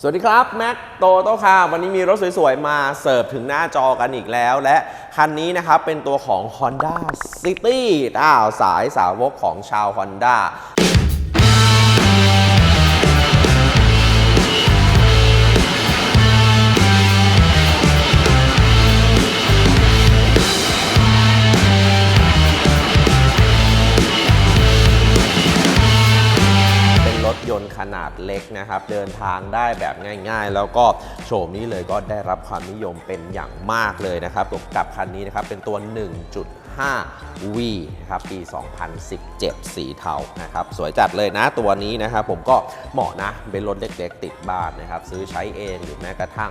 สวัสดีครับแม็กโตโตคาวันนี้มีรถสวยๆ มาเสิร์ฟถึงหน้าจอกันอีกแล้ว และคันนี้นะครับ เป็นตัวของ Honda City อ้าวสายสาวกของชาว Honda นต์ขนาดเล็กนะครับ เดินทางได้แบบง่ายๆ แล้วก็โฉมนี้เลยก็ได้รับความนิยมเป็นอย่างมากเลยนะครับกับคันนี้นะครับเป็นตัว 1.5 5V นะครับปี 2017 สีเทานะครับสวยจัดเลยนะตัวนี้นะครับผมก็เหมาะนะเป็นรถเล็กๆ ติดบ้านนะครับซื้อใช้เองหรือแม้กระทั่ง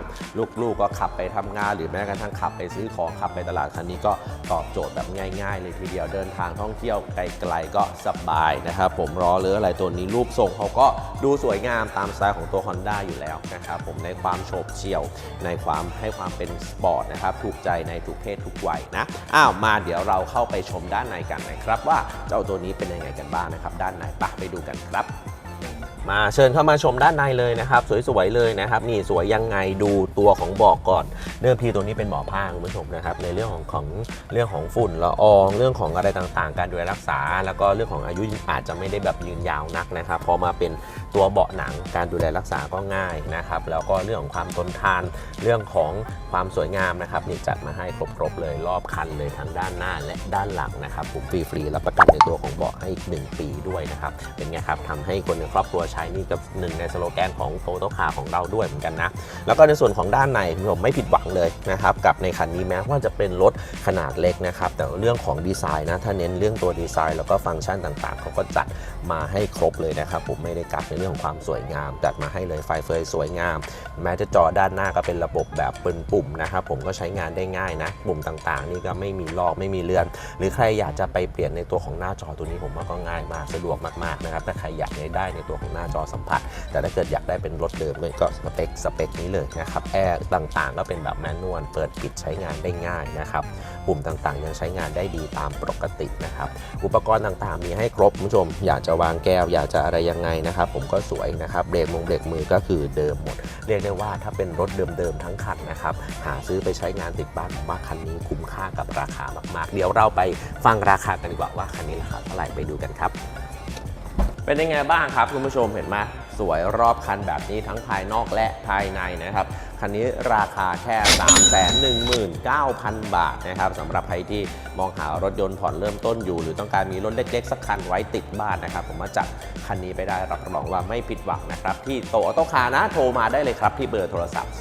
ลูกๆก็ขับไปทำงาน หรือแม้กระทั่งขับไปซื้อของขับไปตลาดคันนี้ก็ตอบโจทย์แบบง่าย ๆ เลยทีเดียวเดินทางท่องเที่ยวไกลๆก็สบายนะครับผมรอเรืออะไรตัวนี้รูปทรงเขาก็ดูสวยงามตามสไตล์ของตัว Honda อยู่แล้วนะครับผมในความโฉบเฉี่ยวในความให้ความเป็นสปอร์ตนะครับถูกใจในทุกเพศทุกวัยนะอ้าวมาเดี๋ยวเราเข้าไปชมด้านในกันนะครับ ว่าเจ้าตัวนี้เป็นยังไงกันบ้างนะครับ ด้านในปะไปดูกันครับ มาเชิญเข้ามาชมด้านในเลยนะครับ สวยๆเลยนะครับ นี่สวยยังไงดูตัวของเบอกก่อนเรื่องทีตัวนี้เป็นเบาะผ้าคุณผู้ชมนะครับ ในเรื่องของของเรื่องของฝุ่นละอองเรื่องของอะไรต่างๆ การดูแลรักษา แล้วก็เรื่องของอายุอาจจะไม่ได้แบบยืนยาวนักนะครับ พอมาเป็นตัวเบาะหนังการดูแลรักษาก็ง่ายนะครับ แล้วก็เรื่องของความทนทานเรื่องของความสวยงามนะครับนี่จัดมาให้ครบๆเลยรอบคันเลยทั้งด้านหน้าและด้านหลังนะครับผมฟรีๆรับประกันในตัวของเบาะให้อีก1ปีด้วยนะครับเป็นไงครับทำให้คนในครอบครัวใช้นี่กับหนึ่งในสโลแกนของโตโตคาของเราด้วยเหมือนกันนะ แล้วก็ในส่วนของด้านในผมไม่ผิดหวังเลยนะครับกับในคันนี้แม้ว่าจะเป็นรถขนาดเล็กนะครับแต่เรื่องของดีไซน์นะถ้าเน้นเรื่องตัวดีไซน์แล้วก็ฟังก์ชันต่างๆ เขาก็จัดมาให้ครบเลยนะครับผมไม่ได้กักในเรื่องของความสวยงาม จัดมาให้เลยไฟเฟยสวยงาม แม้จะจอด้านหน้าก็เป็นระบบแบบเป็นปุ่มนะครับผมก็ใช้งานได้ง่ายนะปุ่มต่างๆ นี่ก็ไม่มีลอกไม่มีเลือน หรือใครอยากจะไปเปลี่ยนในตัวของหน้าจอตัวนี้ผมว่าก็ง่ายมากสะดวกมากๆนะครับถ้าใครอยากได้ในตัวของหน้าาจอสัมผัส แต่ถ้าเกิดอยากได้เป็นรถเดิมเลยก็สเปคสเปคนี้เลยนะครับแอร์ต่างๆ ก็เป็นแบบแมนนวลเปิดปิดใช้งานได้ง่ายนะครับปุ่มต่างๆ ยังใช้งานได้ดีตามปกตินะครับอุปกรณ์ต่างๆ มีให้ครบคุณผู้ชม อยากจะวางแก้ว อยากจะอะไรยังไงนะครับ ผมก็สวยนะครับเบรกมงเบรกมือก็คือเดิมหมด เรียกได้ว่าถ้าเป็นรถเดิมๆทั้งคันนะครับหาซื้อไปใช้งานติดบ้านผมว่าคันนี้คุ้มค่ากับราคามากๆ เดี๋ยวเราไปฟังราคากันดีกว่าว่าคันนี้ราคาเท่าไหร่ไปดูกันครับ เป็นยังไงบ้างครับ คุณผู้ชมเห็นไหมสวยรอบคันแบบนี้ทั้งภายนอกและภายในนะครับ คันนี้ราคาแค่ 319,000 บาทนะครับสำหรับใครที่มองหารถยนต์ผ่อนเริ่มต้นอยู่ หรือต้องการมีรถเล็กๆ สักคันไว้ติดบ้านนะครับ ผมมาจัดคันนี้ไปได้รับรองว่าไม่ผิดหวังนะครับ ที่โตออโต้คานะโทรมาได้เลยครับ ที่เบอร์โทรศัพท์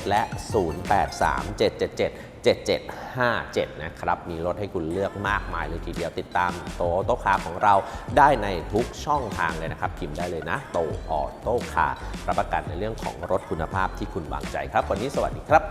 0837777747 และ 083777 7757 นะครับ มีรถให้คุณเลือกมากมายเลยทีเดียวติดตามโตโต้คาของเราได้ในทุกช่องทางเลยนะครับพิมพ์ได้เลยนะ โตออโต้คารับประกันในเรื่องของรถคุณภาพที่คุณวางใจครับ วันนี้สวัสดีครับ